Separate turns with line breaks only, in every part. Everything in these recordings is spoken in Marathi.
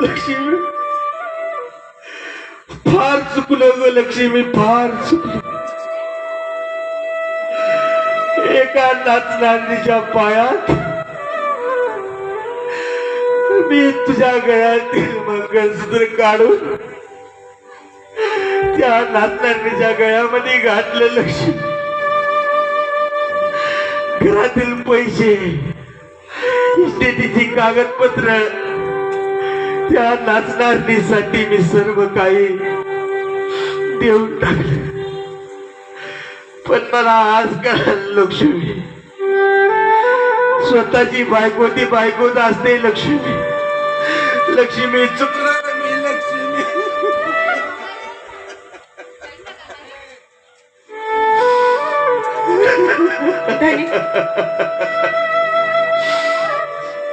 लक्ष्मी. फार चुकलो ग लक्ष्मी फार चुकलो. एका नाचनांदीच्या पायात मी तुझ्या गळ्यातील मंगळसूत्र काढून त्या नाचनांदीच्या गळ्यामध्ये घातलं लक्ष्मी. घरातील पैसे इस्टेटीची कागदपत्र त्या नाचणारणीसाठी मी सर्व काही देऊन टाकले. पण मला आज कळाल लक्ष्मी. स्वतःची बायको ती बायकोच असते लक्ष्मी. लक्ष्मी चुकणार मी लक्ष्मी.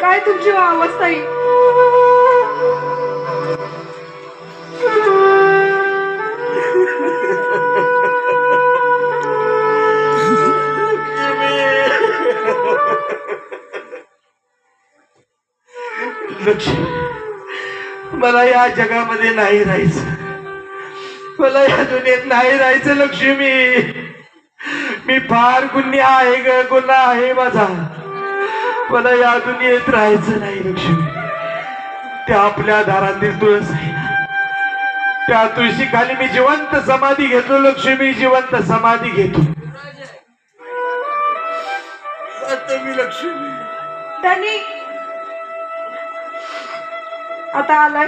काय तुमची अवस्था आहे
लक्ष्मी मला या जगामध्ये नाही राहायचं. मला या दुनियेत नाही राहायचं लक्ष्मी. मी फार गुन्हा आहे ग गुन्हा आहे माझा. मला या दुनियेत राहायचं नाही लक्ष्मी. त्या आपल्या दारातील तुळस आहे त्या त्या तुळशीखाली मी जिवंत समाधी घेतो लक्ष्मी जिवंत समाधी घेतो. मी लक्ष्मी.
धनी आता आलाय.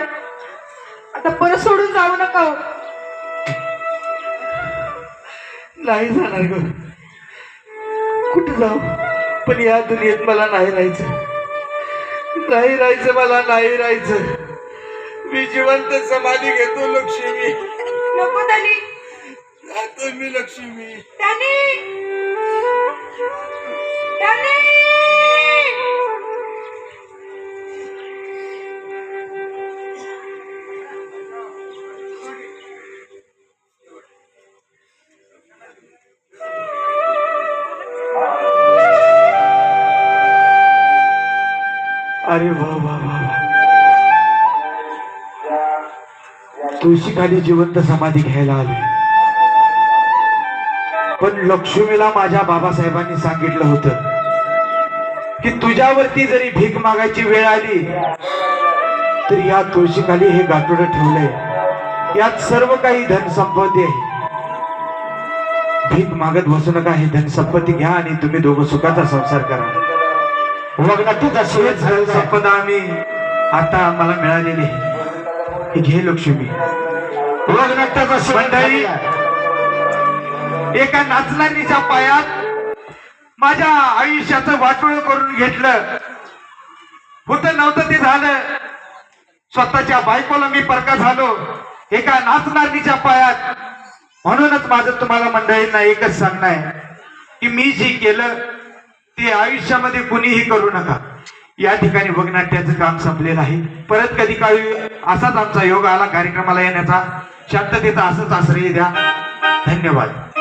आता परत सोडून जाऊ नका हो.
नाही जाणार ग. कुठे जाऊ? पण या दुनियेत मला नाही राहायचं. नाही राहायचं मला नाही राहायचं. मी जिवंत समाधी घेतो लक्ष्मी.
नको धनी
जातो मी लक्ष्मी.
धनी
अरे वा वा वा तुळशी खाली जिवंत समाधी घ्यायला आली. पण लक्ष्मीला माझ्या बाबासाहेबांनी सांगितलं होतं की तुझ्यावरती जरी भीक मागायची वेळ आली तर या तुळशीखाली हे गाठोडं ठेवलंय. यात सर्व काही धन संपत्ती आहे. भीक मागत बसू नका हे धन संपत्ती घ्या आणि तुम्ही दोघं सुखाचा संसार करा. वगनातूच शिवच संपदा आम्ही आता मला मिळालेली घे लक्ष्मी. वगनाटाचा मंडळी एका नाचणारीच्या पायात माझ्या आयुष्याचं वाटोळ करून घेतलं. होत नव्हतं ते झालं. स्वतःच्या बायकोला मी परका झालो. एका नाचणारीच्या पायात. म्हणूनच माझं तुम्हाला मंडळींना एकच सांगणं आहे की मी जे केलं ते आयुष्यामध्ये कुणीही करू नका. या ठिकाणी वगनाट्याचं काम संपलेलं आहे. परत कधी काळी असाच आमचा योग आला कार्यक्रमाला येण्याचा. शांततेचा असंच आश्रय द्या. धन्यवाद.